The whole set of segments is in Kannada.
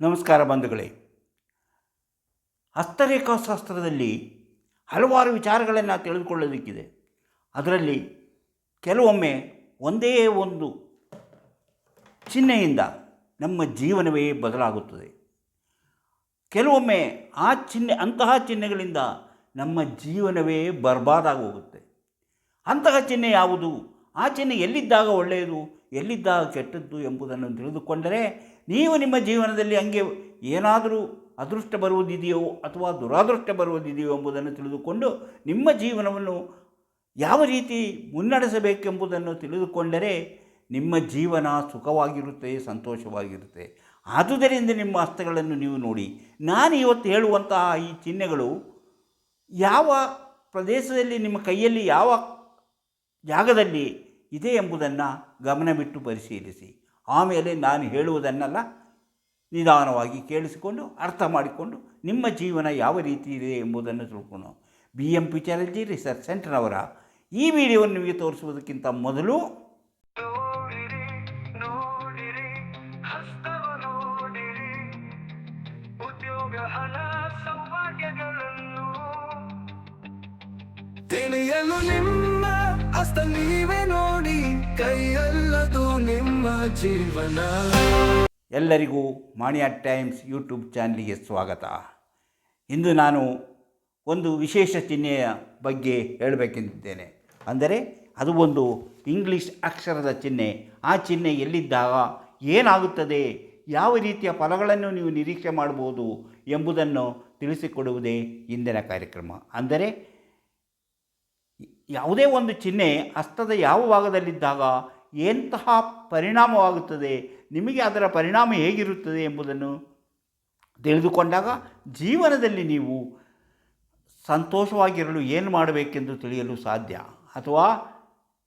ನಮಸ್ಕಾರ ಬಂಧುಗಳೇ. ಹಸ್ತರೇಖಾಶಾಸ್ತ್ರದಲ್ಲಿ ಹಲವಾರು ವಿಚಾರಗಳನ್ನು ತಿಳಿದುಕೊಳ್ಳೋದಕ್ಕಿದೆ ಅದರಲ್ಲಿ ಕೆಲವೊಮ್ಮೆ ಒಂದೇ ಒಂದು ಚಿಹ್ನೆಯಿಂದ ನಮ್ಮ ಜೀವನವೇ ಬದಲಾಗುತ್ತದೆ. ಕೆಲವೊಮ್ಮೆ ಆ ಚಿಹ್ನೆ, ಅಂತಹ ಚಿಹ್ನೆಗಳಿಂದ ನಮ್ಮ ಜೀವನವೇ ಬರ್ಬಾದಾಗಿ ಹೋಗುತ್ತೆ ಅಂತಹ ಚಿಹ್ನೆ ಯಾವುದು? ಆ ಚಿಹ್ನೆ ಎಲ್ಲಿದ್ದಾಗ ಒಳ್ಳೆಯದು, ಎಲ್ಲಿದ್ದಾಗ ಕೆಟ್ಟದ್ದು ಎಂಬುದನ್ನು ತಿಳಿದುಕೊಂಡರೆ ನೀವು ನಿಮ್ಮ ಜೀವನದಲ್ಲಿ ಹಂಗೆ ಏನಾದರೂ ಅದೃಷ್ಟ ಬರುವುದಿದೆಯೋ ಅಥವಾ ದುರಾದೃಷ್ಟ ಬರುವುದಿದೆಯೋ ಎಂಬುದನ್ನು ತಿಳಿದುಕೊಂಡು ನಿಮ್ಮ ಜೀವನವನ್ನು ಯಾವ ರೀತಿ ಮುನ್ನಡೆಸಬೇಕೆಂಬುದನ್ನು ತಿಳಿದುಕೊಂಡರೆ ನಿಮ್ಮ ಜೀವನ ಸುಖವಾಗಿರುತ್ತೆ, ಸಂತೋಷವಾಗಿರುತ್ತೆ. ಆದುದರಿಂದ ನಿಮ್ಮ ಹಸ್ತಗಳನ್ನು ನೀವು ನೋಡಿ. ನಾನು ಇವತ್ತು ಹೇಳುವಂತಹ ಈ ಚಿಹ್ನೆಗಳು ಯಾವ ಪ್ರದೇಶದಲ್ಲಿ, ನಿಮ್ಮ ಕೈಯಲ್ಲಿ ಯಾವ ಜಾಗದಲ್ಲಿ ಇದೆ ಎಂಬುದನ್ನು ಗಮನವಿಟ್ಟು ಪರಿಶೀಲಿಸಿ. ಆಮೇಲೆ ನಾನು ಹೇಳುವುದನ್ನೆಲ್ಲ ನಿಧಾನವಾಗಿ ಕೇಳಿಸಿಕೊಂಡು ಅರ್ಥ ಮಾಡಿಕೊಂಡು ನಿಮ್ಮ ಜೀವನ ಯಾವ ರೀತಿ ಇದೆ ಎಂಬುದನ್ನು ತಿಳ್ಕೊಂಡು. ಬಿ ಎಂ ಪಿ ಚಾಲಜಿ ರಿಸರ್ಚ್ ಸೆಂಟರ್ನವರ ಈ ವಿಡಿಯೋವನ್ನು ನಿಮಗೆ ತೋರಿಸುವುದಕ್ಕಿಂತ ಮೊದಲು ನೋಡಿರಿ ನೋಡಿರಿ ಹಸ್ತವ ನೋಡಿರಿ. ಉದ್ಯೋಗ ಹಣ ಸೌಭಾಗ್ಯಗಳನ್ನು. ತಿಳಿಯಲು ನಿಮ್ಮ ಹಸ್ತ ನೀವೇ ನೋಡಿ, ಕೈಯಲ್ಲದು ನಿಮ್ಮ ಜೀವನ. ಎಲ್ಲರಿಗೂ ಮಾಣಿಯಾ ಟೈಮ್ಸ್ ಯೂಟ್ಯೂಬ್ ಚಾನಲ್ಗೆ ಸ್ವಾಗತ. ಇಂದು ನಾನು ಒಂದು ವಿಶೇಷ ಚಿಹ್ನೆಯ ಬಗ್ಗೆ ಹೇಳಬೇಕೆಂದಿದ್ದೇನೆ. ಅಂದರೆ, ಅದು ಒಂದು ಇಂಗ್ಲೀಷ್ ಅಕ್ಷರದ ಚಿಹ್ನೆ. ಆ ಚಿಹ್ನೆ ಎಲ್ಲಿದ್ದಾಗ ಏನಾಗುತ್ತದೆ, ಯಾವ ರೀತಿಯ ಫಲಗಳನ್ನು ನೀವು ನಿರೀಕ್ಷೆ ಮಾಡ್ಬೋದು ಎಂಬುದನ್ನು ತಿಳಿಸಿಕೊಡುವುದೇ ಇಂದಿನ ಕಾರ್ಯಕ್ರಮ. ಅಂದರೆ ಯಾವುದೇ ಒಂದು ಚಿಹ್ನೆ ಹಸ್ತದ ಯಾವ ಭಾಗದಲ್ಲಿದ್ದಾಗ ಎಂತಹ ಪರಿಣಾಮವಾಗುತ್ತದೆ, ನಿಮಗೆ ಅದರ ಪರಿಣಾಮ ಹೇಗಿರುತ್ತದೆ ಎಂಬುದನ್ನು ತಿಳಿದುಕೊಂಡಾಗ ಜೀವನದಲ್ಲಿ ನೀವು ಸಂತೋಷವಾಗಿರಲು ಏನು ಮಾಡಬೇಕೆಂದು ತಿಳಿಯಲು ಸಾಧ್ಯ. ಅಥವಾ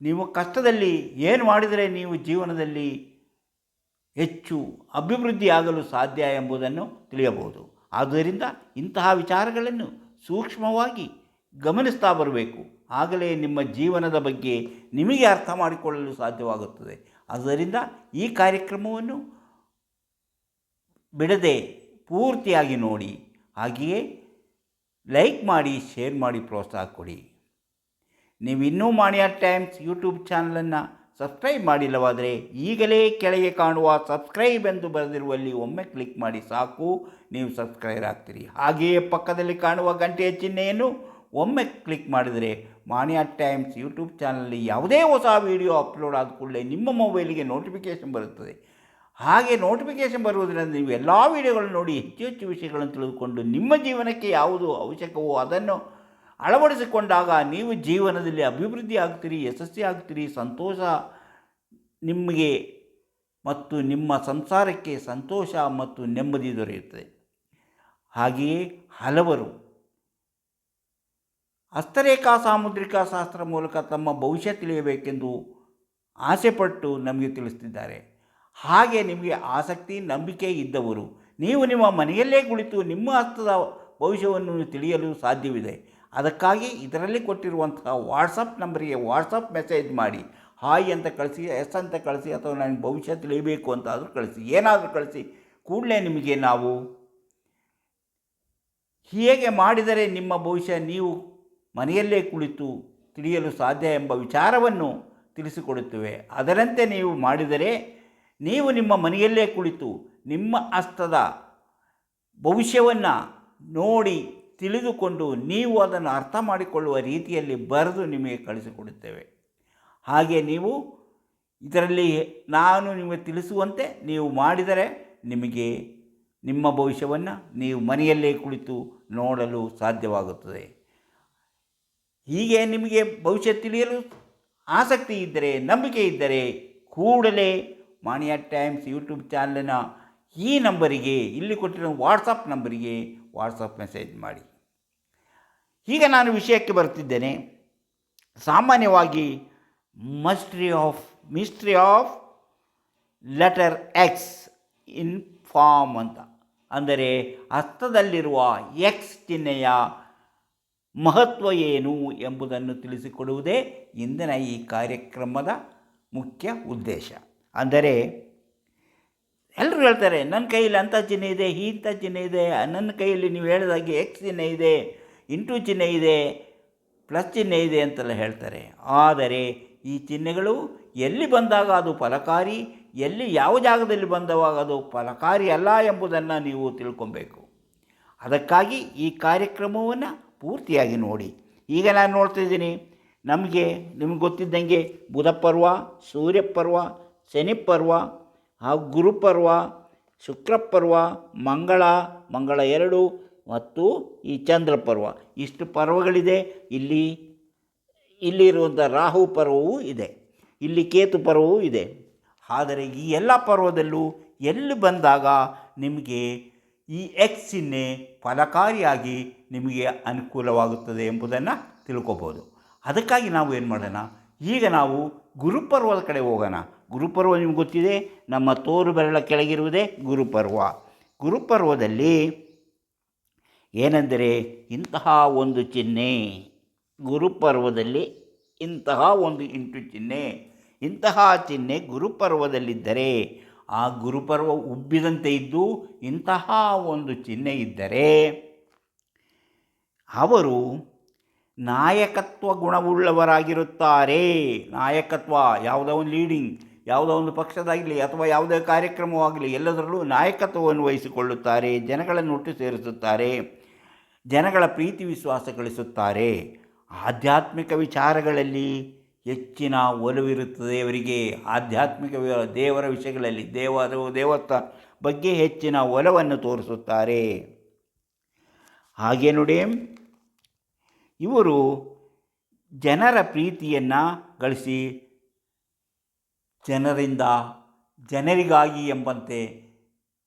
ನೀವು ಕಷ್ಟದಲ್ಲಿ ಏನು ಮಾಡಿದರೆ ನೀವು ಜೀವನದಲ್ಲಿ ಹೆಚ್ಚು ಅಭಿವೃದ್ಧಿಯಾಗಲು ಸಾಧ್ಯ ಎಂಬುದನ್ನು ತಿಳಿಯಬಹುದು. ಆದ್ದರಿಂದ ಇಂತಹ ವಿಚಾರಗಳನ್ನು ಸೂಕ್ಷ್ಮವಾಗಿ ಗಮನಿಸ್ತಾ ಬರಬೇಕು. ಆಗಲೇ ನಿಮ್ಮ ಜೀವನದ ಬಗ್ಗೆ ನಿಮಗೆ ಅರ್ಥ ಮಾಡಿಕೊಳ್ಳಲು ಸಾಧ್ಯವಾಗುತ್ತದೆ. ಆದ್ದರಿಂದ ಈ ಕಾರ್ಯಕ್ರಮವನ್ನು ಬಿಡದೆ ಪೂರ್ತಿಯಾಗಿ ನೋಡಿ, ಹಾಗೆಯೇ ಲೈಕ್ ಮಾಡಿ, ಶೇರ್ ಮಾಡಿ ಪ್ರೋತ್ಸಾಹ ಕೊಡಿ. ನೀವು ಇನ್ನೂ ಮಾಣಿಯ ಟೈಮ್ಸ್ ಯೂಟ್ಯೂಬ್ ಚಾನಲನ್ನು ಸಬ್ಸ್ಕ್ರೈಬ್ ಮಾಡಿಲ್ಲವಾದರೆ ಈಗಲೇ ಕೆಳಗೆ ಕಾಣುವ ಸಬ್ಸ್ಕ್ರೈಬ್ ಎಂದು ಬರೆದಿರುವಲ್ಲಿ ಒಮ್ಮೆ ಕ್ಲಿಕ್ ಮಾಡಿ ಸಾಕು, ನೀವು ಸಬ್ಸ್ಕ್ರೈಬ್ ಆಗ್ತೀರಿ. ಹಾಗೆಯೇ ಪಕ್ಕದಲ್ಲಿ ಕಾಣುವ ಗಂಟೆಯ ಚಿಹ್ನೆಯನ್ನು ಒಮ್ಮೆ ಕ್ಲಿಕ್ ಮಾಡಿದರೆ ಮಾಣಿಯಾ ಟೈಮ್ಸ್ ಯೂಟ್ಯೂಬ್ ಚಾನಲಲ್ಲಿ ಯಾವುದೇ ಹೊಸ ವಿಡಿಯೋ ಅಪ್ಲೋಡ್ ಆದ ಕೂಡಲೇ ನಿಮ್ಮ ಮೊಬೈಲಿಗೆ ನೋಟಿಫಿಕೇಷನ್ ಬರುತ್ತದೆ. ಹಾಗೆ ನೋಟಿಫಿಕೇಷನ್ ಬರುವುದರಿಂದ ನೀವು ಎಲ್ಲ ವಿಡಿಯೋಗಳನ್ನು ನೋಡಿ ಹೆಚ್ಚು ಹೆಚ್ಚು ವಿಷಯಗಳನ್ನು ತಿಳಿದುಕೊಂಡು ನಿಮ್ಮ ಜೀವನಕ್ಕೆ ಯಾವುದು ಅವಶ್ಯಕವೋ ಅದನ್ನು ಅಳವಡಿಸಿಕೊಂಡಾಗ ನೀವು ಜೀವನದಲ್ಲಿ ಅಭಿವೃದ್ಧಿ ಆಗ್ತೀರಿ, ಯಶಸ್ವಿ ಆಗ್ತೀರಿ, ಸಂತೋಷ ನಿಮಗೆ ಮತ್ತು ನಿಮ್ಮ ಸಂಸಾರಕ್ಕೆ ಸಂತೋಷ ಮತ್ತು ನೆಮ್ಮದಿ ದೊರೆಯುತ್ತದೆ. ಹಾಗೆಯೇ ಹಲವರು ಹಸ್ತರೇಖಾ ಸಾಮುದ್ರಿಕ ಶಾಸ್ತ್ರ ಮೂಲಕ ತಮ್ಮ ಭವಿಷ್ಯ ತಿಳಿಯಬೇಕೆಂದು ಆಸೆಪಟ್ಟು ನಮಗೆ ತಿಳಿಸ್ತಿದ್ದಾರೆ. ಹಾಗೆ ನಿಮಗೆ ಆಸಕ್ತಿ, ನಂಬಿಕೆ ಇದ್ದವರು, ನೀವು ನಿಮ್ಮ ಮನೆಯಲ್ಲೇ ಕುಳಿತು ನಿಮ್ಮ ಹಸ್ತದ ಭವಿಷ್ಯವನ್ನು ತಿಳಿಯಲು ಸಾಧ್ಯವಿದೆ. ಅದಕ್ಕಾಗಿ ಇದರಲ್ಲಿ ಕೊಟ್ಟಿರುವಂತಹ ವಾಟ್ಸಪ್ ನಂಬರಿಗೆ ವಾಟ್ಸಪ್ ಮೆಸೇಜ್ ಮಾಡಿ. ಹಾಯ್ ಅಂತ ಕಳಿಸಿ ಎಸ್ ಅಂತ ಕಳಿಸಿ, ಅಥವಾ ನನಗೆ ಭವಿಷ್ಯ ತಿಳಿಯಬೇಕು ಅಂತಾದರೂ ಕಳಿಸಿ. ಏನಾದರೂ ಕಳಿಸಿ, ಕೂಡಲೇ ನಿಮಗೆ ನಾವು ಹೇಗೆ ಮಾಡಿದರೆ ನಿಮ್ಮ ಭವಿಷ್ಯ ನೀವು ಮನೆಯಲ್ಲೇ ಕುಳಿತು ತಿಳಿಯಲು ಸಾಧ್ಯ ಎಂಬ ವಿಚಾರವನ್ನು ತಿಳಿಸಿಕೊಡುತ್ತೇವೆ. ಅದರಂತೆ ನೀವು ಮಾಡಿದರೆ ನೀವು ನಿಮ್ಮ ಮನೆಯಲ್ಲೇ ಕುಳಿತು ನಿಮ್ಮ ಹಸ್ತದ ಭವಿಷ್ಯವನ್ನು ನೋಡಿ ತಿಳಿದುಕೊಂಡು ನೀವು ಅದನ್ನು ಅರ್ಥ ಮಾಡಿಕೊಳ್ಳುವ ರೀತಿಯಲ್ಲಿ ಬರೆದು ನಿಮಗೆ ಕಳಿಸಿಕೊಡುತ್ತೇವೆ. ಹಾಗೆ ನೀವು ಇದರಲ್ಲಿ ನಾನು ನಿಮಗೆ ತಿಳಿಸುವಂತೆ ನೀವು ಮಾಡಿದರೆ ನಿಮಗೆ ನಿಮ್ಮ ಭವಿಷ್ಯವನ್ನು ನೀವು ಮನೆಯಲ್ಲೇ ಕುಳಿತು ನೋಡಲು ಸಾಧ್ಯವಾಗುತ್ತದೆ. ಹೀಗೆ ನಿಮಗೆ ಭವಿಷ್ಯ ತಿಳಿಯಲು ಆಸಕ್ತಿ ಇದ್ದರೆ, ನಂಬಿಕೆ ಇದ್ದರೆ ಕೂಡಲೇ ಮಾಣಿಯಾ ಟೈಮ್ಸ್ ಯೂಟ್ಯೂಬ್ ಚಾನಲಿನ ಈ ನಂಬರಿಗೆ, ಇಲ್ಲಿ ಕೊಟ್ಟಿರೋ ವಾಟ್ಸಪ್ ನಂಬರಿಗೆ ವಾಟ್ಸಪ್ ಮೆಸೇಜ್ ಮಾಡಿ. ಈಗ ನಾನು ವಿಷಯಕ್ಕೆ ಬರುತ್ತಿದ್ದೇನೆ ಸಾಮಾನ್ಯವಾಗಿ mastery of mystery of letter X in form ಅಂತ. ಅಂದರೆ ಹಸ್ತದಲ್ಲಿರುವ ಎಕ್ಸ್ ಚಿಹ್ನೆಯ ಮಹತ್ವ ಏನು ಎಂಬುದನ್ನು ತಿಳಿಸಿಕೊಡುವುದೇ ಇಂದಿನ ಈ ಕಾರ್ಯಕ್ರಮದ ಮುಖ್ಯ ಉದ್ದೇಶ. ಅಂದರೆ ಎಲ್ಲರೂ ಹೇಳ್ತಾರೆ, ನನ್ನ ಕೈಯಲ್ಲಿ ಅಂಥ ಚಿಹ್ನೆ ಇದೆ, ಇಂಥ ಚಿಹ್ನೆ ಇದೆ, ನನ್ನ ಕೈಯಲ್ಲಿ ನೀವು ಹೇಳಿದಾಗೆ ಎಕ್ಸ್ ಚಿಹ್ನೆ ಇದೆ, ಇಂಟು ಚಿಹ್ನೆ ಇದೆ, ಪ್ಲಸ್ ಚಿಹ್ನೆ ಇದೆ ಅಂತೆಲ್ಲ ಹೇಳ್ತಾರೆ. ಆದರೆ, ಈ ಚಿಹ್ನೆಗಳು ಎಲ್ಲಿ ಬಂದಾಗ ಅದು ಫಲಕಾರಿ, ಎಲ್ಲಿ ಯಾವ ಜಾಗದಲ್ಲಿ ಬಂದವಾಗ ಅದು ಫಲಕಾರಿ ಅಲ್ಲ ಎಂಬುದನ್ನು ನೀವು ತಿಳ್ಕೊಬೇಕು. ಅದಕ್ಕಾಗಿ ಈ ಕಾರ್ಯಕ್ರಮವನ್ನು ಪೂರ್ತಿಯಾಗಿ ನೋಡಿ. ಈಗ ನಾನು ನೋಡ್ತಾ ಇದ್ದೀನಿ, ನಮಗೆ ನಿಮ್ಗೆ ಗೊತ್ತಿದ್ದಂಗೆ ಬುಧ ಪರ್ವ ಸೂರ್ಯ ಪರ್ವ ಶನಿ ಪರ್ವ ಹಾಗೂ ಗುರುಪರ್ವ ಶುಕ್ರ ಪರ್ವ ಮಂಗಳ ಮಂಗಳ ಎರಡು ಮತ್ತು ಈ ಚಂದ್ರ ಪರ್ವ ಇಷ್ಟು ಪರ್ವಗಳಿದೆ, ಇಲ್ಲಿ, ಇಲ್ಲಿರುವಂಥ ರಾಹು ಪರ್ವವೂ ಇದೆ, ಇಲ್ಲಿ ಕೇತು ಪರ್ವವೂ ಇದೆ. ಆದರೆ ಈ ಎಲ್ಲ ಪರ್ವದಲ್ಲೂ ಎಲ್ಲಿ ಬಂದಾಗ ನಿಮಗೆ ಈ ಎಕ್ಸ್ ಚಿಹ್ನೆ ಫಲಕಾರಿಯಾಗಿ ನಿಮಗೆ ಅನುಕೂಲವಾಗುತ್ತದೆ ಎಂಬುದನ್ನು ತಿಳ್ಕೊಬೋದು. ಅದಕ್ಕಾಗಿ ನಾವು ಏನು ಮಾಡೋಣ? ಈಗ ನಾವು ಗುರುಪರ್ವದ ಕಡೆ ಹೋಗೋಣ. ಗುರುಪರ್ವ ನಿಮ್ಗೆ ಗೊತ್ತಿದೆ? ನಮ್ಮ ತೋರು ಬೆರಳ ಕೆಳಗಿರುವುದೇ ಗುರುಪರ್ವ. ಗುರುಪರ್ವದಲ್ಲಿ ಏನೆಂದರೆ ಇಂತಹ ಒಂದು ಚಿಹ್ನೆ, ಗುರುಪರ್ವದಲ್ಲಿ ಇಂತಹ ಒಂದು ಇಂಟು ಚಿಹ್ನೆ. ಇಂತಹ ಚಿಹ್ನೆ ಗುರುಪರ್ವದಲ್ಲಿದ್ದರೆ ಆ ಗುರುಪರ್ವ ಉಬ್ಬಿದಂತೆ ಇದ್ದು ಇಂತಹ ಒಂದು ಚಿಹ್ನೆ ಇದ್ದರೆ ಅವರು ನಾಯಕತ್ವ ಗುಣವುಳ್ಳವರಾಗಿರುತ್ತಾರೆ. ನಾಯಕತ್ವ ಯಾವುದೋ ಒಂದು ಲೀಡಿಂಗ್, ಯಾವುದೋ ಒಂದು ಪಕ್ಷದಾಗಲಿ ಅಥವಾ ಯಾವುದೇ ಕಾರ್ಯಕ್ರಮವಾಗಲಿ ಎಲ್ಲದರಲ್ಲೂ ನಾಯಕತ್ವವನ್ನು ವಹಿಸಿಕೊಳ್ಳುತ್ತಾರೆ, ಜನಗಳನ್ನು ಒಟ್ಟು ಸೇರಿಸುತ್ತಾರೆ, ಜನಗಳ ಪ್ರೀತಿ ವಿಶ್ವಾಸ ಗಳಿಸುತ್ತಾರೆ. ಆಧ್ಯಾತ್ಮಿಕ ವಿಚಾರಗಳಲ್ಲಿ ಹೆಚ್ಚಿನ ಒಲವಿರುತ್ತದೆ ಅವರಿಗೆ. ಆಧ್ಯಾತ್ಮಿಕ ದೇವರ ವಿಷಯಗಳಲ್ಲಿ ದೇವರು ದೇವತ್ವ ಬಗ್ಗೆ ಹೆಚ್ಚಿನ ಒಲವನ್ನು ತೋರಿಸುತ್ತಾರೆ. ಹಾಗೆ ನೋಡಿ, ಇವರು ಜನರ ಪ್ರೀತಿಯನ್ನು ಗಳಿಸಿ ಜನರಿಂದ, ಜನರಿಗಾಗಿ ಎಂಬಂತೆ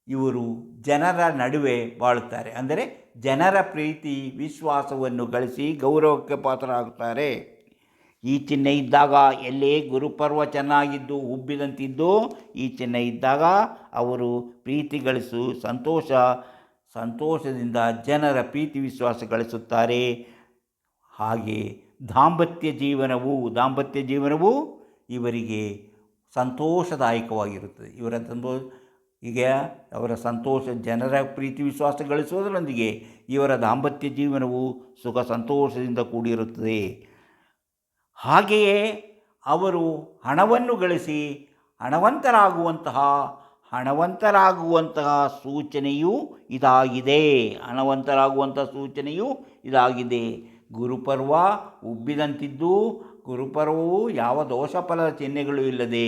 ಇವರು ಜನರ ನಡುವೆ ಬಾಳುತ್ತಾರೆ. ಅಂದರೆ ಜನರ ಪ್ರೀತಿ, ವಿಶ್ವಾಸವನ್ನು ಗಳಿಸಿ ಗೌರವಕ್ಕೆ ಪಾತ್ರರಾಗುತ್ತಾರೆ. ಈ ಚಿಹ್ನೆ ಇದ್ದಾಗ ಎಲ್ಲೇ ಗುರುಪರ್ವ ಚೆನ್ನಾಗಿದ್ದು ಉಬ್ಬಿದಂತಿದ್ದು ಈ ಚಿಹ್ನೆ ಇದ್ದಾಗ ಅವರು ಪ್ರೀತಿ ಗಳಿಸು ಸಂತೋಷ, ಸಂತೋಷದಿಂದ ಜನರ ಪ್ರೀತಿ ವಿಶ್ವಾಸ ಗಳಿಸುತ್ತಾರೆ. ಹಾಗೆ ದಾಂಪತ್ಯ ಜೀವನವು ದಾಂಪತ್ಯ ಜೀವನವು ಇವರಿಗೆ ಸಂತೋಷದಾಯಕವಾಗಿರುತ್ತದೆ. ಇವರ ಸಂತೋ ಈಗ ಅವರ ಸಂತೋಷ ಜನರ ಪ್ರೀತಿ ವಿಶ್ವಾಸ ಗಳಿಸುವುದರೊಂದಿಗೆ ಇವರ ದಾಂಪತ್ಯ ಜೀವನವು ಸುಖ ಸಂತೋಷದಿಂದ ಕೂಡಿರುತ್ತದೆ. ಹಾಗೆಯೇ ಅವರು ಹಣವನ್ನು ಗಳಿಸಿ ಹಣವಂತರಾಗುವಂತಹ ಹಣವಂತರಾಗುವಂತಹ ಸೂಚನೆಯೂ ಇದಾಗಿದೆ. ಹಣವಂತರಾಗುವಂತಹ ಸೂಚನೆಯೂ ಇದಾಗಿದೆ. ಗುರುಪರ್ವ ಉಬ್ಬಿದಂತಿದ್ದು, ಗುರುಪರ್ವವು ಯಾವ ದೋಷಫಲದ ಚಿಹ್ನೆಗಳು ಇಲ್ಲದೆ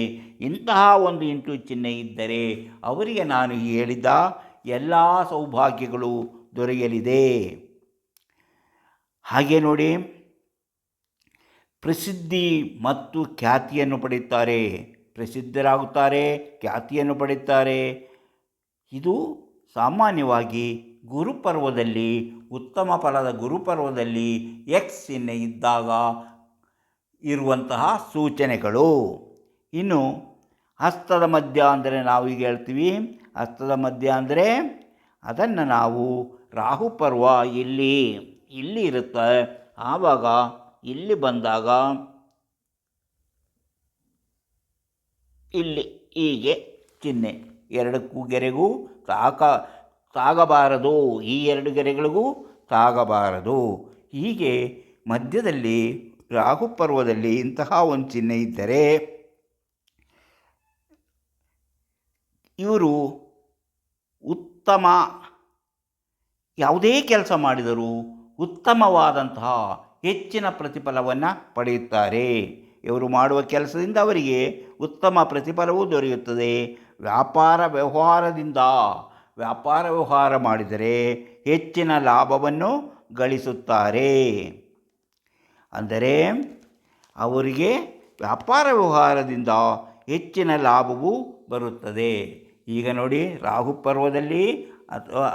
ಇಂತಹ ಒಂದು ಇಂಟು ಚಿಹ್ನೆ ಇದ್ದರೆ ಅವರಿಗೆ ನಾನು ಹೇಳಿದ ಎಲ್ಲ ಸೌಭಾಗ್ಯಗಳು ದೊರೆಯಲಿದೆ. ಹಾಗೆ ನೋಡಿ ಪ್ರಸಿದ್ಧಿ ಮತ್ತು ಖ್ಯಾತಿಯನ್ನು ಪಡೆಯುತ್ತಾರೆ. ಪ್ರಸಿದ್ಧರಾಗುತ್ತಾರೆ, ಖ್ಯಾತಿಯನ್ನು ಪಡೆಯುತ್ತಾರೆ. ಇದು ಸಾಮಾನ್ಯವಾಗಿ ಗುರುಪರ್ವದಲ್ಲಿ, ಉತ್ತಮ ಫಲದ ಗುರುಪರ್ವದಲ್ಲಿ ಎಕ್ಸ್ ಚಿಹ್ನೆ ಇದ್ದಾಗ ಇರುವಂತಹ ಸೂಚನೆಗಳು. ಇನ್ನು ಹಸ್ತದ ಮಧ್ಯ ಅಂದರೆ ನಾವು ಈಗ ಹೇಳ್ತೀವಿ, ಹಸ್ತದ ಮಧ್ಯ ಅಂದರೆ ಅದನ್ನು ನಾವು ರಾಹು ಪರ್ವ ಇಲ್ಲಿ ಇಲ್ಲಿ ಇರುತ್ತೆ. ಆವಾಗ ಇಲ್ಲಿ ಬಂದಾಗ ಇಲ್ಲಿ ಹೀಗೆ ಚಿಹ್ನೆ. ಎರಡಕ್ಕೂ ಗೆರೆಗೂ ತಾಕ, ತಾಗಬಾರದು. ಈ ಎರಡು ಗೆರೆಗಳಿಗೂ ತಾಗಬಾರದು. ಹೀಗೆ ಮಧ್ಯದಲ್ಲಿ ರಾಹು ಪರ್ವದಲ್ಲಿ ಇಂತಹ ಒಂದು ಚಿಹ್ನೆ ಇದ್ದರೆ ಇವರು ಉತ್ತಮ, ಯಾವುದೇ ಕೆಲಸ ಮಾಡಿದರೂ ಉತ್ತಮವಾದಂತಹ ಹೆಚ್ಚಿನ ಪ್ರತಿಫಲವನ್ನು ಪಡೆಯುತ್ತಾರೆ. ಇವರು ಮಾಡುವ ಕೆಲಸದಿಂದ ಅವರಿಗೆ ಉತ್ತಮ ಪ್ರತಿಫಲವೂ ದೊರೆಯುತ್ತದೆ. ವ್ಯಾಪಾರ ವ್ಯವಹಾರದಿಂದ ವ್ಯಾಪಾರ ವ್ಯವಹಾರ ಮಾಡಿದರೆ ಹೆಚ್ಚಿನ ಲಾಭವನ್ನು ಗಳಿಸುತ್ತಾರೆ. ಅಂದರೆ ಅವರಿಗೆ ವ್ಯಾಪಾರ ವ್ಯವಹಾರದಿಂದ ಹೆಚ್ಚಿನ ಲಾಭವೂ ಬರುತ್ತದೆ. ಈಗ ನೋಡಿ ರಾಹು ಪರ್ವದಲ್ಲಿ ಅಥವಾ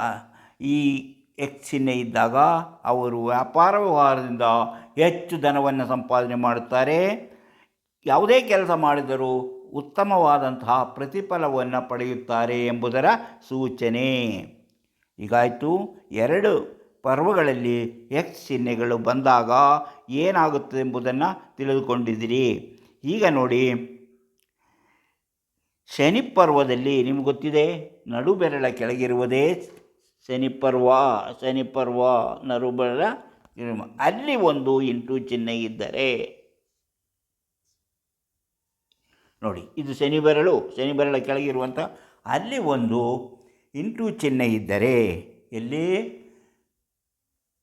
ಈ ಚಿಹ್ನೆ ಇದ್ದಾಗ ಅವರು ವ್ಯಾಪಾರ ವ್ಯವಹಾರದಿಂದ ಹೆಚ್ಚು ಧನವನ್ನು ಸಂಪಾದನೆ ಮಾಡುತ್ತಾರೆ. ಯಾವುದೇ ಕೆಲಸ ಮಾಡಿದರೂ ಉತ್ತಮವಾದಂತಹ ಪ್ರತಿಫಲವನ್ನು ಪಡೆಯುತ್ತಾರೆ ಎಂಬುದರ ಸೂಚನೆ. ಈಗಾಯಿತು ಎರಡು ಪರ್ವಗಳಲ್ಲಿ ಎಕ್ಸ್ ಚಿಹ್ನೆಗಳು ಬಂದಾಗ ಏನಾಗುತ್ತದೆ ಎಂಬುದನ್ನು ತಿಳಿದುಕೊಂಡಿದ್ದೀರಿ. ಈಗ ನೋಡಿ. ಶನಿ ಪರ್ವದಲ್ಲಿ ನಿಮ್ಗೆ ಗೊತ್ತಿದೆ, ನಡುಬೆರಳ ಕೆಳಗಿರುವುದೇ ಶನಿ ಪರ್ವ ಶನಿ ಪರ್ವ ನರುಬರ ಅಲ್ಲಿ ಒಂದು ಇಂಟು ಚಿಹ್ನೆ ಇದ್ದರೆ ನೋಡಿ, ಇದು ಶನಿ ಬೆರಳು, ಶನಿ ಬೆರಳ ಕೆಳಗಿರುವಂಥ ಅಲ್ಲಿ ಒಂದು ಇಂಟು ಚಿಹ್ನೆ ಇದ್ದರೆ ಎಲ್ಲಿ?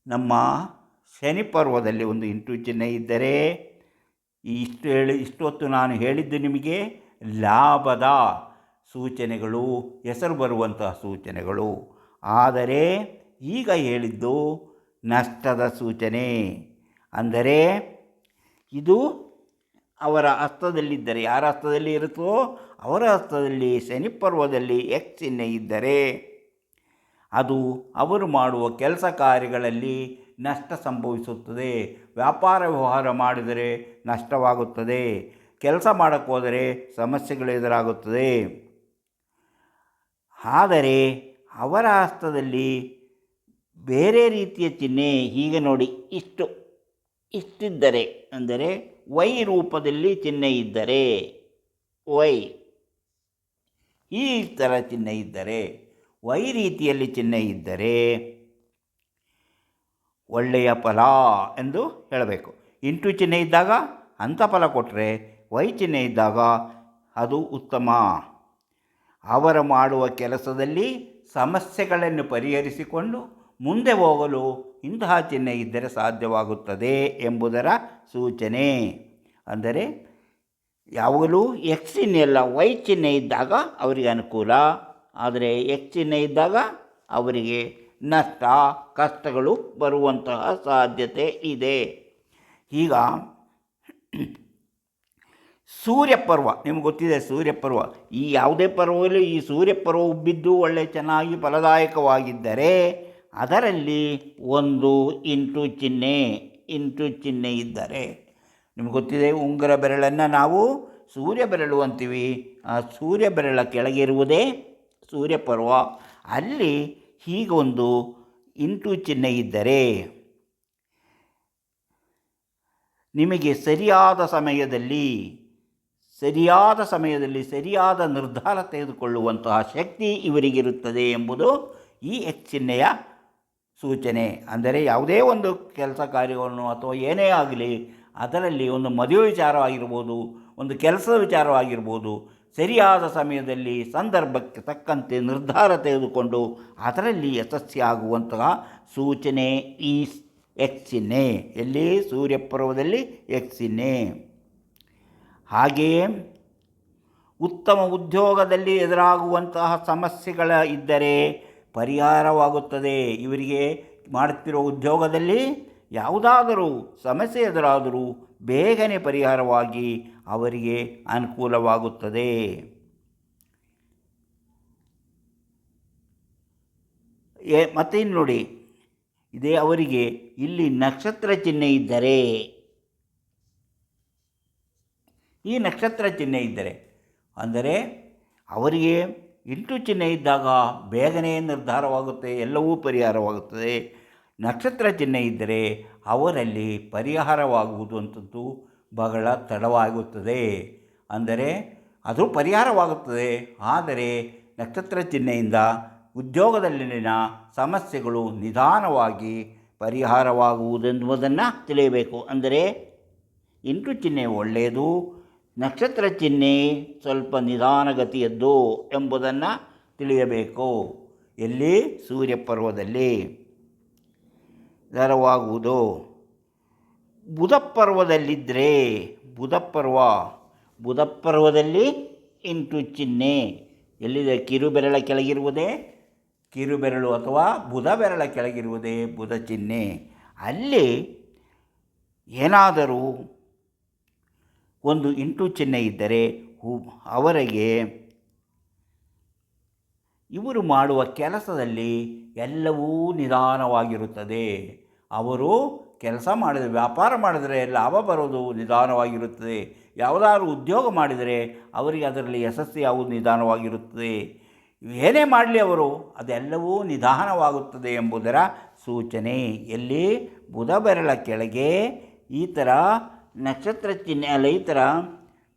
ನಮ್ಮ ಶನಿ ಪರ್ವದಲ್ಲಿ ಒಂದು ಇಂಟು ಚಿಹ್ನೆ ಇದ್ದರೆ, ಇಷ್ಟು ಹೇಳಿ, ಇಷ್ಟೊತ್ತು ನಾನು ಹೇಳಿದ್ದು ನಿಮಗೆ ಲಾಭದ ಸೂಚನೆಗಳು, ಹೆಸರು ಬರುವಂತಹ ಸೂಚನೆಗಳು. ಆದರೆ ಈಗ ಹೇಳಿದ್ದು ನಷ್ಟದ ಸೂಚನೆ. ಅಂದರೆ ಇದು ಅವರ ಹಸ್ತದಲ್ಲಿದ್ದರೆ ಯಾರ ಹಸ್ತದಲ್ಲಿ ಇರುತ್ತೋ ಅವರ ಹಸ್ತದಲ್ಲಿ ಶನಿ ಪರ್ವದಲ್ಲಿ ಎಕ್ಸ್ ಚಿಹ್ನೆ ಇದ್ದರೆ ಅದು ಅವರು ಮಾಡುವ ಕೆಲಸ ಕಾರ್ಯಗಳಲ್ಲಿ ನಷ್ಟ ಸಂಭವಿಸುತ್ತದೆ. ವ್ಯಾಪಾರ ವ್ಯವಹಾರ ಮಾಡಿದರೆ ನಷ್ಟವಾಗುತ್ತದೆ. ಕೆಲಸ ಮಾಡೋಕ್ಕೋದರೆ ಸಮಸ್ಯೆಗಳು ಎದುರಾಗುತ್ತದೆ. ಆದರೆ ಅವರ ಹಸ್ತದಲ್ಲಿ ಬೇರೆ ರೀತಿಯ ಚಿಹ್ನೆ ಹೀಗೆ ನೋಡಿ ಇಷ್ಟು, ಇಷ್ಟಿದ್ದರೆ ಅಂದರೆ ವೈ ರೂಪದಲ್ಲಿ ಚಿಹ್ನೆ ಇದ್ದರೆ, ವೈ, ಈ ಥರ ಚಿಹ್ನೆ ಇದ್ದರೆ, ವೈ ರೀತಿಯಲ್ಲಿ ಚಿಹ್ನೆ ಇದ್ದರೆ ಒಳ್ಳೆಯ ಫಲ ಎಂದು ಹೇಳಬೇಕು. ಇಂಟು ಚಿಹ್ನೆ ಇದ್ದಾಗ ಅಂಥ ಫಲ ಕೊಟ್ಟರೆ ವೈ ಚಿಹ್ನೆ ಇದ್ದಾಗ ಅದು ಉತ್ತಮ. ಅವರ ಮಾಡುವ ಕೆಲಸದಲ್ಲಿ ಸಮಸ್ಯೆಗಳನ್ನು ಪರಿಹರಿಸಿಕೊಂಡು ಮುಂದೆ ಹೋಗಲು ಇಂತಹ ಚಿಹ್ನೆ ಇದ್ದರೆ ಸಾಧ್ಯವಾಗುತ್ತದೆ ಎಂಬುದರ ಸೂಚನೆ. ಅಂದರೆ ಯಾವಾಗಲೂ ಎಕ್ಸ್ ಚಿಹ್ನೆ ಅಲ್ಲ ವೈ ಚಿಹ್ನೆ ಇದ್ದಾಗ ಅವರಿಗೆ ಅನುಕೂಲ. ಆದರೆ ಎಕ್ಸ್ ಚಿಹ್ನೆ ಇದ್ದಾಗ ಅವರಿಗೆ ನಷ್ಟ, ಕಷ್ಟಗಳು ಬರುವಂತಹ ಸಾಧ್ಯತೆ ಇದೆ. ಈಗ ಸೂರ್ಯ ಪರ್ವ ನಿಮ್ಗೆ ಗೊತ್ತಿದೆ ಸೂರ್ಯ ಪರ್ವ ಈ ಯಾವುದೇ ಪರ್ವದಲ್ಲಿ ಈ ಸೂರ್ಯ ಪರ್ವ ಉಬ್ಬಿದ್ದು ಒಳ್ಳೆ ಚೆನ್ನಾಗಿ ಫಲದಾಯಕವಾಗಿದ್ದರೆ ಅದರಲ್ಲಿ ಒಂದು ಇಂಟು ಚಿಹ್ನೆ ಇಂಟು ಚಿಹ್ನೆ ಇದ್ದರೆ. ನಿಮ್ಗೆ ಗೊತ್ತಿದೆ ಉಂಗುರ ಬೆರಳನ್ನು ನಾವು ಸೂರ್ಯ ಬೆರಳು ಅಂತೀವಿ. ಆ ಸೂರ್ಯ ಬೆರಳ ಕೆಳಗಿರುವುದೇ ಸೂರ್ಯ ಪರ್ವ ಅಲ್ಲಿ ಹೀಗೊಂದು ಇಂಟು ಚಿಹ್ನೆ ಇದ್ದರೆ ನಿಮಗೆ ಸರಿಯಾದ ಸಮಯದಲ್ಲಿ ಸರಿಯಾದ ಸಮಯದಲ್ಲಿ ಸರಿಯಾದ ನಿರ್ಧಾರ ತೆಗೆದುಕೊಳ್ಳುವಂತಹ ಶಕ್ತಿ ಇವರಿಗಿರುತ್ತದೆ ಎಂಬುದು ಈ ಎಚ್ ಚಿಹ್ನೆಯ ಸೂಚನೆ. ಅಂದರೆ ಯಾವುದೇ ಒಂದು ಕೆಲಸ ಕಾರ್ಯವನ್ನು ಅಥವಾ ಏನೇ ಆಗಲಿ, ಅದರಲ್ಲಿ ಒಂದು ಮದುವೆ ವಿಚಾರವಾಗಿರ್ಬೋದು, ಒಂದು ಕೆಲಸದ ವಿಚಾರವಾಗಿರ್ಬೋದು, ಸರಿಯಾದ ಸಮಯದಲ್ಲಿ ಸಂದರ್ಭಕ್ಕೆ ತಕ್ಕಂತೆ ನಿರ್ಧಾರ ತೆಗೆದುಕೊಂಡು ಅದರಲ್ಲಿ ಯಶಸ್ವಿಯಾಗುವಂತಹ ಸೂಚನೆ ಈ ಎಕ್ಸ್ ಚಿಹ್ನೆ ಎಲ್ಲಿ? ಸೂರ್ಯಪರ್ವದಲ್ಲಿ ಎಕ್ಸ್ ಚಿಹ್ನೆ ಹಾಗೆಯೇ ಉತ್ತಮ ಉದ್ಯೋಗದಲ್ಲಿ ಎದುರಾಗುವಂತಹ ಸಮಸ್ಯೆಗಳ ಇದ್ದರೆ ಪರಿಹಾರವಾಗುತ್ತದೆ. ಇವರಿಗೆ ಮಾಡುತ್ತಿರೋ ಉದ್ಯೋಗದಲ್ಲಿ ಯಾವುದಾದರೂ ಸಮಸ್ಯೆ ಎದುರಾದರೂ ಬೇಗನೆ ಪರಿಹಾರವಾಗಿ ಅವರಿಗೆ ಅನುಕೂಲವಾಗುತ್ತದೆ. ಮತ್ತೆ ನೋಡಿ? ಇದೇ ಅವರಿಗೆ ಇಲ್ಲಿ ನಕ್ಷತ್ರ ಚಿಹ್ನೆ ಇದ್ದರೆ ಈ ನಕ್ಷತ್ರ ಚಿಹ್ನೆ ಇದ್ದರೆ, ಅಂದರೆ ಅವರಿಗೆ ಇಂಟು ಚಿಹ್ನೆ ಇದ್ದಾಗ ಬೇಗನೆ ನಿರ್ಧಾರವಾಗುತ್ತೆ, ಎಲ್ಲವೂ ಪರಿಹಾರವಾಗುತ್ತದೆ. ನಕ್ಷತ್ರ ಚಿಹ್ನೆ ಇದ್ದರೆ ಅವರಲ್ಲಿ ಪರಿಹಾರವಾಗುವುದು ಅಂತದ್ದು ಬಹಳ ತಡವಾಗುತ್ತದೆ. ಅಂದರೆ ಅದು ಪರಿಹಾರವಾಗುತ್ತದೆ, ಆದರೆ ನಕ್ಷತ್ರ ಚಿಹ್ನೆಯಿಂದ ಉದ್ಯೋಗದಲ್ಲಿನ ಸಮಸ್ಯೆಗಳು ನಿಧಾನವಾಗಿ ಪರಿಹಾರವಾಗುವುದೆನ್ನುವುದನ್ನು ತಿಳಿಯಬೇಕು. ಅಂದರೆ ಇಂಟು ಚಿಹ್ನೆ ಒಳ್ಳೆಯದು ನಕ್ಷತ್ರ ಚಿಹ್ನೆ ಸ್ವಲ್ಪ ನಿಧಾನಗತಿಯದ್ದು ಎಂಬುದನ್ನು ತಿಳಿಯಬೇಕು. ಎಲ್ಲಿ? ಸೂರ್ಯಪರ್ವದಲ್ಲಿ ಬುಧಪರ್ವದಲ್ಲಿದ್ದರೆ ಬುಧಪರ್ವ ಬುಧಪರ್ವದಲ್ಲಿ ಬುಧ ಪರ್ವ, ಬುಧ ಪರ್ವದಲ್ಲಿ ಇಂಟು ಚಿಹ್ನೆ ಎಲ್ಲಿದೆ? ಕಿರುಬೆರಳ ಕೆಳಗಿರುವುದೇ? ಕಿರುಬೆರಳು ಅಥವಾ ಬುಧ ಬೆರಳ ಕೆಳಗಿರುವುದೇ? ಬುಧ ಚಿಹ್ನೆ ಅಲ್ಲಿ ಏನಾದರೂ ಒಂದು ಇಂಟು ಚಿಹ್ನೆ ಇದ್ದರೆ ಅವರಿಗೆ ಇವರು ಮಾಡುವ ಕೆಲಸದಲ್ಲಿ ಎಲ್ಲವೂ ನಿಧಾನವಾಗಿರುತ್ತದೆ. ಅವರು ಕೆಲಸ ಮಾಡಿದರೆ, ವ್ಯಾಪಾರ ಮಾಡಿದರೆ ಲಾಭ ಬರೋದು ನಿಧಾನವಾಗಿರುತ್ತದೆ. ಯಾವುದಾದ್ರೂ ಉದ್ಯೋಗ ಮಾಡಿದರೆ ಅವರಿಗೆ ಅದರಲ್ಲಿ ಯಶಸ್ಸು ಯಾವುದು ನಿಧಾನವಾಗಿರುತ್ತದೆ. ಏನೇ ಮಾಡಲಿ ಅವರು, ಅದೆಲ್ಲವೂ ನಿಧಾನವಾಗುತ್ತದೆ ಎಂಬುದರ ಸೂಚನೆ. ಎಲ್ಲಿ ಬುಧ ಬೆರಳ ಕೆಳಗೆ ಈ ಥರ ನಕ್ಷತ್ರ ಚಿಹ್ನೆ ಅಲ್ಲ ಈ ಥರ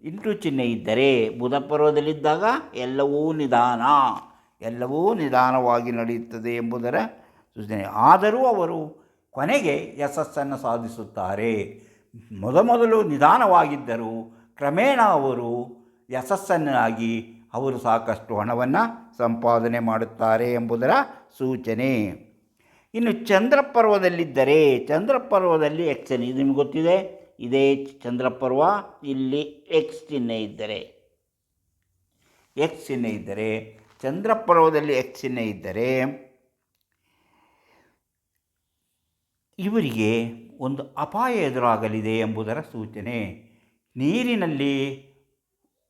ಇಂಟು ಚಿಹ್ನೆ ಇದ್ದರೆ ಬುಧ ಪರ್ವದಲ್ಲಿದ್ದಾಗ ಎಲ್ಲವೂ ನಿಧಾನ, ಎಲ್ಲವೂ ನಿಧಾನವಾಗಿ ನಡೆಯುತ್ತದೆ ಎಂಬುದರ ಸೂಚನೆ. ಆದರೂ ಅವರು ಕೊನೆಗೆ ಯಶಸ್ಸನ್ನು ಸಾಧಿಸುತ್ತಾರೆ. ಮೊದಮೊದಲು ನಿಧಾನವಾಗಿದ್ದರೂ ಕ್ರಮೇಣ ಅವರು ಯಶಸ್ಸನ್ನಾಗಿ ಅವರು ಸಾಕಷ್ಟು ಹಣವನ್ನು ಸಂಪಾದನೆ ಮಾಡುತ್ತಾರೆ ಎಂಬುದರ ಸೂಚನೆ. ಇನ್ನು ಚಂದ್ರಪರ್ವದಲ್ಲಿದ್ದರೆ, ಚಂದ್ರಪರ್ವದಲ್ಲಿ ಎಕ್ಸನ್ ಇದು, ನಿಮಗೆ ಗೊತ್ತಿದೆ? ಇದೇ ಚಂದ್ರಪರ್ವ, ಇಲ್ಲಿ ಎಕ್ಸ್ ಚಿಹ್ನೆ ಇದ್ದರೆ. ಎಕ್ಸ್ ಚಿಹ್ನೆ ಇದ್ದರೆ, ಚಂದ್ರಪರ್ವದಲ್ಲಿ ಎಕ್ಸ್ ಚಿಹ್ನೆ ಇದ್ದರೆ, ಇವರಿಗೆ ಒಂದು ಅಪಾಯ ಎದುರಾಗಲಿದೆ ಎಂಬುದರ ಸೂಚನೆ. ನೀರಿನಲ್ಲಿ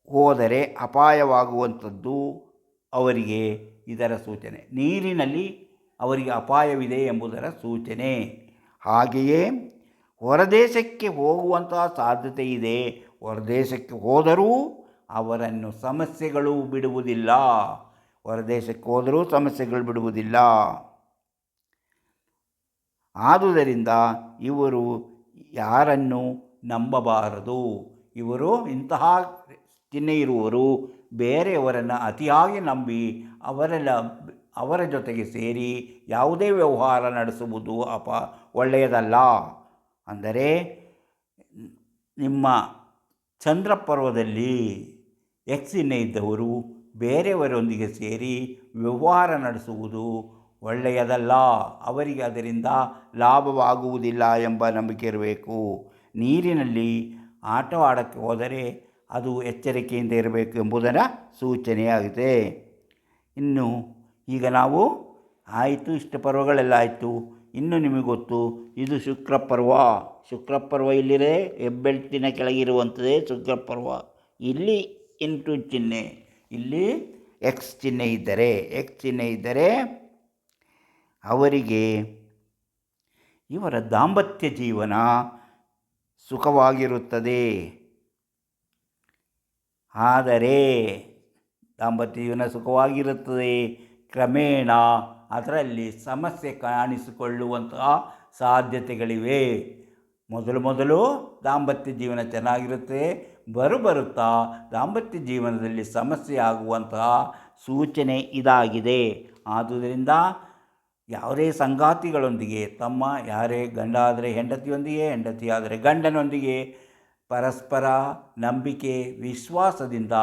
ಹೋದರೆ ಅಪಾಯವಾಗುವಂಥದ್ದು ಅವರಿಗೆ ಇದರ ಸೂಚನೆ. ನೀರಿನಲ್ಲಿ ಅವರಿಗೆ ಅಪಾಯವಿದೆ ಎಂಬುದರ ಸೂಚನೆ. ಹಾಗೆಯೇ ಹೊರದೇಶಕ್ಕೆ ಹೋಗುವಂತಹ ಸಾಧ್ಯತೆ ಇದೆ. ಹೊರದೇಶಕ್ಕೆ ಹೋದರೂ ಅವರನ್ನು ಸಮಸ್ಯೆಗಳು ಬಿಡುವುದಿಲ್ಲ. ಹೊರದೇಶಕ್ಕೆ ಹೋದರೂ ಸಮಸ್ಯೆಗಳು ಬಿಡುವುದಿಲ್ಲ. ಆದುದರಿಂದ ಇವರು ಯಾರನ್ನು ನಂಬಬಾರದು. ಇವರು ಇಂತಹ ಚಿಹ್ನೆ ಇರುವವರು ಬೇರೆಯವರನ್ನು ಅತಿಯಾಗಿ ನಂಬಿ ಅವರೆಲ್ಲ ಅವರ ಜೊತೆಗೆ ಸೇರಿ ಯಾವುದೇ ವ್ಯವಹಾರ ನಡೆಸುವುದು ಅಪ ಒಳ್ಳೆಯದಲ್ಲ. ಅಂದರೆ ನಿಮ್ಮ ಚಂದ್ರಪರ್ವದಲ್ಲಿ ಪರ್ವದಲ್ಲಿ ಎಕ್ಸಿನ ಇದ್ದವರು ಬೇರೆಯವರೊಂದಿಗೆ ಸೇರಿ ವ್ಯವಹಾರ ನಡೆಸುವುದು ಒಳ್ಳೆಯದಲ್ಲ. ಅವರಿಗೆ ಅದರಿಂದ ಲಾಭವಾಗುವುದಿಲ್ಲ ಎಂಬ ನಂಬಿಕೆ ಇರಬೇಕು. ನೀರಿನಲ್ಲಿ ಆಟವಾಡಕ್ಕೆ ಹೋದರೆ ಅದು ಎಚ್ಚರಿಕೆಯಿಂದ ಇರಬೇಕು ಎಂಬುದರ ಸೂಚನೆಯಾಗಿದೆ. ಇನ್ನು ಈಗ ನಾವು ಆಯಿತು, ಇಷ್ಟು ಪರ್ವಗಳೆಲ್ಲ ಆಯಿತು. ಇನ್ನು ನಿಮಗೆ ಗೊತ್ತು, ಇದು ಶುಕ್ರಪರ್ವ. ಶುಕ್ರಪರ್ವ ಇಲ್ಲಿದೆ ಹೆಬ್ಬೆಳ್ತಿನ ಕೆಳಗಿರುವಂಥದ್ದೇ ಶುಕ್ರಪರ್ವ. ಇಲ್ಲಿ ಇಂಟು ಚಿಹ್ನೆ. ಇಲ್ಲಿ ಎಕ್ಸ್ ಚಿಹ್ನೆ ಇದ್ದರೆ ಎಕ್ಸ್ ಚಿಹ್ನೆ ಇದ್ದರೆ ಅವರಿಗೆ ಇವರ ದಾಂಪತ್ಯ ಜೀವನ ಸುಖವಾಗಿರುತ್ತದೆ. ಆದರೆ ದಾಂಪತ್ಯ ಜೀವನ ಸುಖವಾಗಿರುತ್ತದೆ. ಕ್ರಮೇಣ ಅದರಲ್ಲಿ ಸಮಸ್ಯೆ ಕಾಣಿಸಿಕೊಳ್ಳುವಂತಹ ಸಾಧ್ಯತೆಗಳಿವೆ. ಮೊದಲು ಮೊದಲು ದಾಂಪತ್ಯ ಜೀವನ ಚೆನ್ನಾಗಿರುತ್ತೆ. ಬರು ಬರುತ್ತಾ ದಾಂಪತ್ಯ ಜೀವನದಲ್ಲಿ ಸಮಸ್ಯೆ ಆಗುವಂತಹ ಸೂಚನೆ ಇದಾಗಿದೆ. ಆದುದರಿಂದ ಯಾವುದೇ ಸಂಗಾತಿಗಳೊಂದಿಗೆ, ತಮ್ಮ ಯಾರೇ ಗಂಡ ಆದರೆ ಹೆಂಡತಿಯೊಂದಿಗೆ ಹೆಂಡತಿ ಆದರೆ ಗಂಡನೊಂದಿಗೆ ಪರಸ್ಪರ ನಂಬಿಕೆ, ವಿಶ್ವಾಸದಿಂದ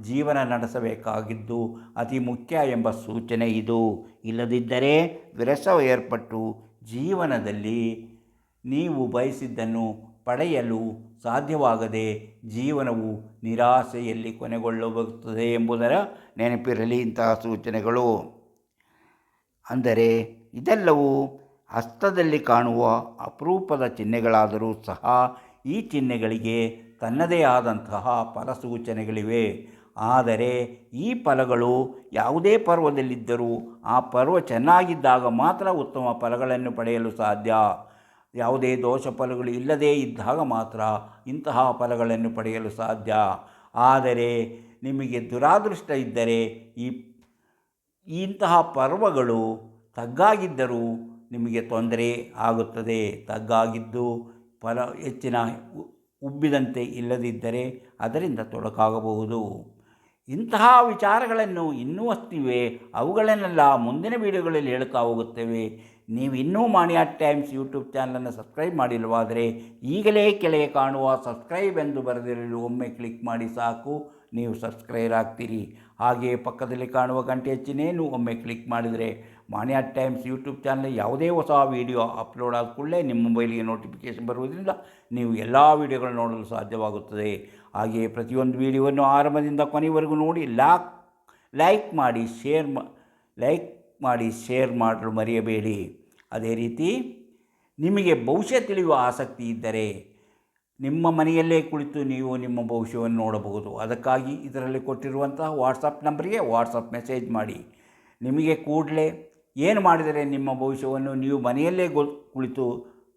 ಜೀವನ ನಡೆಸಬೇಕಾಗಿದ್ದು ಅತಿ ಮುಖ್ಯ ಎಂಬ ಸೂಚನೆ ಇದು. ಇಲ್ಲದಿದ್ದರೆ ವಿರಸ ಏರ್ಪಟ್ಟು ಜೀವನದಲ್ಲಿ ನೀವು ಬಯಸಿದ್ದನ್ನು ಪಡೆಯಲು ಸಾಧ್ಯವಾಗದೆ ಜೀವನವು ನಿರಾಸೆಯಲ್ಲಿ ಕೊನೆಗೊಳ್ಳಬಹುದು ಎಂಬುದರ ನೆನಪಿರಲಿ ಇಂತಹ ಸೂಚನೆಗಳು. ಅಂದರೆ ಇದೆಲ್ಲವೂ ಹಸ್ತದಲ್ಲಿ ಕಾಣುವ ಅಪರೂಪದ ಚಿಹ್ನೆಗಳಾದರೂ ಸಹ ಈ ಚಿಹ್ನೆಗಳಿಗೆ ತನ್ನದೇ ಆದಂತಹ ಫಲಸೂಚನೆಗಳಿವೆ. ಆದರೆ ಈ ಫಲಗಳು ಯಾವುದೇ ಪರ್ವದಲ್ಲಿದ್ದರೂ ಆ ಪರ್ವ ಚೆನ್ನಾಗಿದ್ದಾಗ ಮಾತ್ರ ಉತ್ತಮ ಫಲಗಳನ್ನು ಪಡೆಯಲು ಸಾಧ್ಯ. ಯಾವುದೇ ದೋಷ ಫಲಗಳು ಇಲ್ಲದೇ ಇದ್ದಾಗ ಮಾತ್ರ ಇಂತಹ ಫಲಗಳನ್ನು ಪಡೆಯಲು ಸಾಧ್ಯ. ಆದರೆ ನಿಮಗೆ ದುರಾದೃಷ್ಟ ಇದ್ದರೆ ಈ, ಇಂತಹ ಪರ್ವಗಳು ತಗ್ಗಾಗಿದ್ದರೂ ನಿಮಗೆ ತೊಂದರೆ ಆಗುತ್ತದೆ. ತಗ್ಗಾಗಿದ್ದು ಫಲ ಹೆಚ್ಚಿನ ಉಬ್ಬಿದಂತೆ ಇಲ್ಲದಿದ್ದರೆ ಅದರಿಂದ ತೊಡಕಾಗಬಹುದು. ಇಂತಹ ವಿಚಾರಗಳನ್ನು ಇನ್ನೂ ಅಷ್ಟಿವೆ. ಅವುಗಳನ್ನೆಲ್ಲ ಮುಂದಿನ ವೀಡಿಯೋಗಳಲ್ಲಿ ಹೇಳ್ತಾ ಹೋಗುತ್ತೇವೆ. ನೀವು ಇನ್ನೂ ಮಾಣಿಯ ಟೈಮ್ಸ್ ಯೂಟ್ಯೂಬ್ ಚಾನಲನ್ನು ಸಬ್ಸ್ಕ್ರೈಬ್ ಮಾಡಿಲ್ಲವಾದರೆ ಈಗಲೇ ಕೆಳಗೆ ಕಾಣುವ ಸಬ್ಸ್ಕ್ರೈಬ್ ಎಂದು ಬರೆದಿರಲು, ಒಮ್ಮೆ ಕ್ಲಿಕ್ ಮಾಡಿ ಸಾಕು, ನೀವು ಸಬ್ಸ್ಕ್ರೈಬ್ ಆಗ್ತೀರಿ. ಹಾಗೆಯೇ ಪಕ್ಕದಲ್ಲಿ ಕಾಣುವ ಗಂಟೆ ಹೆಚ್ಚಿನೇನು ಒಮ್ಮೆ ಕ್ಲಿಕ್ ಮಾಡಿದರೆ ಮಾಣಿಯಾ ಟೈಮ್ಸ್ ಯೂಟ್ಯೂಬ್ ಚಾನಲ್ ಯಾವುದೇ ಹೊಸ ವೀಡಿಯೋ ಅಪ್ಲೋಡ್ ಆದ ಕೂಡಲೇ ನಿಮ್ಮ ಮೊಬೈಲಿಗೆ ನೋಟಿಫಿಕೇಷನ್ ಬರುವುದರಿಂದ ನೀವು ಎಲ್ಲ ವೀಡಿಯೋಗಳನ್ನು ನೋಡಲು ಸಾಧ್ಯವಾಗುತ್ತದೆ. ಹಾಗೆಯೇ ಪ್ರತಿಯೊಂದು ವೀಡಿಯೋವನ್ನು ಆರಂಭದಿಂದ ಕೊನೆವರೆಗೂ ನೋಡಿ ಲಾಕ್, ಲೈಕ್ ಮಾಡಿ, ಶೇರ್ ಲೈಕ್ ಮಾಡಿ, ಶೇರ್ ಮಾಡಲು ಮರೆಯಬೇಡಿ. ಅದೇ ರೀತಿ ನಿಮಗೆ ಭವಿಷ್ಯ ತಿಳಿಯುವ ಆಸಕ್ತಿ ಇದ್ದರೆ ನಿಮ್ಮ ಮನೆಯಲ್ಲೇ ಕುಳಿತು ನೀವು ನಿಮ್ಮ ಭವಿಷ್ಯವನ್ನು ನೋಡಬಹುದು. ಅದಕ್ಕಾಗಿ ಇದರಲ್ಲಿ ಕೊಟ್ಟಿರುವಂತಹ ವಾಟ್ಸಪ್ ನಂಬರಿಗೆ ವಾಟ್ಸಪ್ ಮೆಸೇಜ್ ಮಾಡಿ. ನಿಮಗೆ ಕೂಡಲೇ ಏನು ಮಾಡಿದರೆ ನಿಮ್ಮ ಭವಿಷ್ಯವನ್ನು ನೀವು ಮನೆಯಲ್ಲೇ ಕುಳಿತು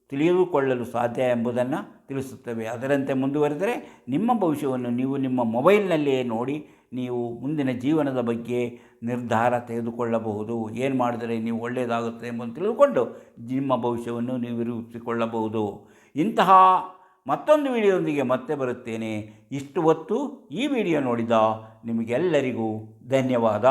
ತಿಳಿದುಕೊಳ್ಳಲು ಸಾಧ್ಯ ಎಂಬುದನ್ನು ತಿಳಿಸುತ್ತವೆ. ಅದರಂತೆ ಮುಂದುವರೆದರೆ ನಿಮ್ಮ ಭವಿಷ್ಯವನ್ನು ನೀವು ನಿಮ್ಮ ಮೊಬೈಲ್ನಲ್ಲಿಯೇ ನೋಡಿ ನೀವು ಮುಂದಿನ ಜೀವನದ ಬಗ್ಗೆ ನಿರ್ಧಾರ ತೆಗೆದುಕೊಳ್ಳಬಹುದು. ಏನು ಮಾಡಿದರೆ ನೀವು ಒಳ್ಳೆಯದಾಗುತ್ತೆ ಎಂಬುದನ್ನು ತಿಳಿದುಕೊಂಡು ನಿಮ್ಮ ಭವಿಷ್ಯವನ್ನು ನೀವು ರೂಪಿಸಿಕೊಳ್ಳಬಹುದು ಇಂತಹ ಮತ್ತೊಂದು ವಿಡಿಯೋದೊಂದಿಗೆ ಮತ್ತೆ ಬರುತ್ತೇನೆ. ಇಷ್ಟು ಹೊತ್ತು ಈ ವಿಡಿಯೋ ನೋಡಿದ ನಿಮಗೆಲ್ಲರಿಗೂ ಧನ್ಯವಾದ.